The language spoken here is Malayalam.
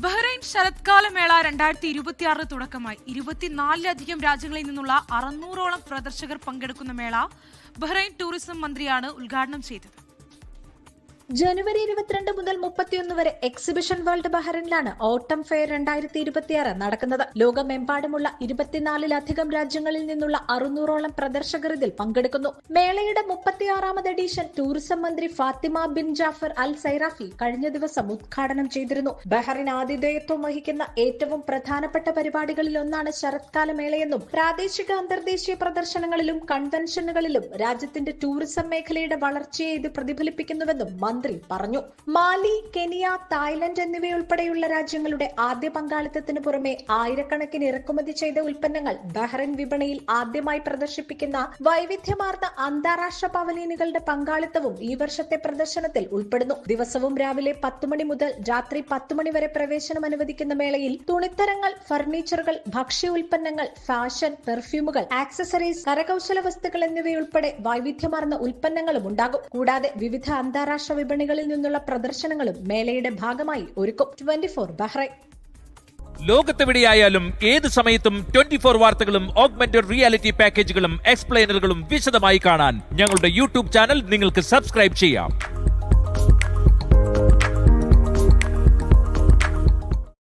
ബഹ്റൈൻ ശരത്കാല മേള രണ്ടായിരത്തി ഇരുപത്തിയാറിന് തുടക്കമായി. ഇരുപത്തിനാലിലധികം രാജ്യങ്ങളിൽ നിന്നുള്ള അറുന്നൂറോളം പ്രദർശകർ പങ്കെടുക്കുന്ന മേള ബഹ്റൈൻ ടൂറിസം മന്ത്രിയാണ് ഉദ്ഘാടനം ചെയ്തത്. ജനുവരി ഇരുപത്തിരണ്ട് മുതൽ മുപ്പത്തിയൊന്ന് വരെ എക്സിബിഷൻ വേൾഡ് ബഹ്റിനിലാണ് ഓട്ടം ഫെയർ രണ്ടായിരത്തി ഇരുപത്തിയാറ് നടക്കുന്നത്. ലോകമെമ്പാടുമുള്ള ഇരുപത്തിനാലിലധികം രാജ്യങ്ങളിൽ നിന്നുള്ള അറുന്നൂറോളം പ്രദർശകർ ഇതിൽ പങ്കെടുക്കുന്നു. മേളയുടെ മുപ്പത്തിയാറാമത് എഡീഷൻ ടൂറിസം മന്ത്രി Fatima bin Jafar Al Sairafi കഴിഞ്ഞ ദിവസം ഉദ്ഘാടനം ചെയ്തിരുന്നു. ബഹ്റിൻ ആതിഥേയത്വം വഹിക്കുന്ന ഏറ്റവും പ്രധാനപ്പെട്ട പരിപാടികളിൽ ഒന്നാണ് ശരത്കാല മേളയെന്നും പ്രാദേശിക അന്തർദേശീയ പ്രദർശനങ്ങളിലും കൺവെൻഷനുകളിലും രാജ്യത്തിന്റെ ടൂറിസം മേഖലയുടെ വളർച്ചയെ ഇത് പ്രതിഫലിപ്പിക്കുന്നുവെന്നും മന്ത്രി പറഞ്ഞു മാലി കെനിയ തായ്ലൻഡ് എന്നിവയുൾപ്പെടെയുള്ള രാജ്യങ്ങളുടെ ആദ്യ പങ്കാളിത്തത്തിന് പുറമെ ആയിരക്കണക്കിന് ഇറക്കുമതി ചെയ്ത ഉൽപ്പന്നങ്ങൾ ബഹ്റൈൻ വിപണിയിൽ ആദ്യമായി പ്രദർശിപ്പിക്കുന്ന വൈവിധ്യമാർന്ന അന്താരാഷ്ട്ര പവലിയനുകളുടെ പങ്കാളിത്തവും ഈ വർഷത്തെ പ്രദർശനത്തിൽ ഉൾപ്പെടുന്നു. ദിവസവും രാവിലെ പത്ത് മണി മുതൽ രാത്രി പത്ത് മണി വരെ പ്രവേശനം അനുവദിക്കുന്ന മേളയിൽ തുണിത്തരങ്ങൾ ഫർണിച്ചറുകൾ ഭക്ഷ്യ ഉൽപ്പന്നങ്ങൾ ഫാഷൻ പെർഫ്യൂമുകൾ ആക്സസറീസ് കരകൗശല വസ്തുക്കൾ എന്നിവയുൾപ്പെടെ വൈവിധ്യമാർന്ന ഉൽപ്പന്നങ്ങളും ഉണ്ടാകും. കൂടാതെ വിവിധ അന്താരാഷ്ട്ര വിപണികളിൽ നിന്നുള്ള പ്രദർശനങ്ങളും മേളയുടെ ഭാഗമായി ഒരുക്കും. Twenty four Bahrain. ലോകത്തെവിടെയായാലും ഏത് സമയത്തും ട്വന്റി ഫോർ വാർത്തകളും ഓഗ്മെന്റഡ് റിയാലിറ്റി പാക്കേജുകളും എക്സ്പ്ലെയിനറുകളും വിശദമായി കാണാൻ ഞങ്ങളുടെ യൂട്യൂബ് ചാനൽ നിങ്ങൾക്ക് സബ്സ്ക്രൈബ് ചെയ്യാം.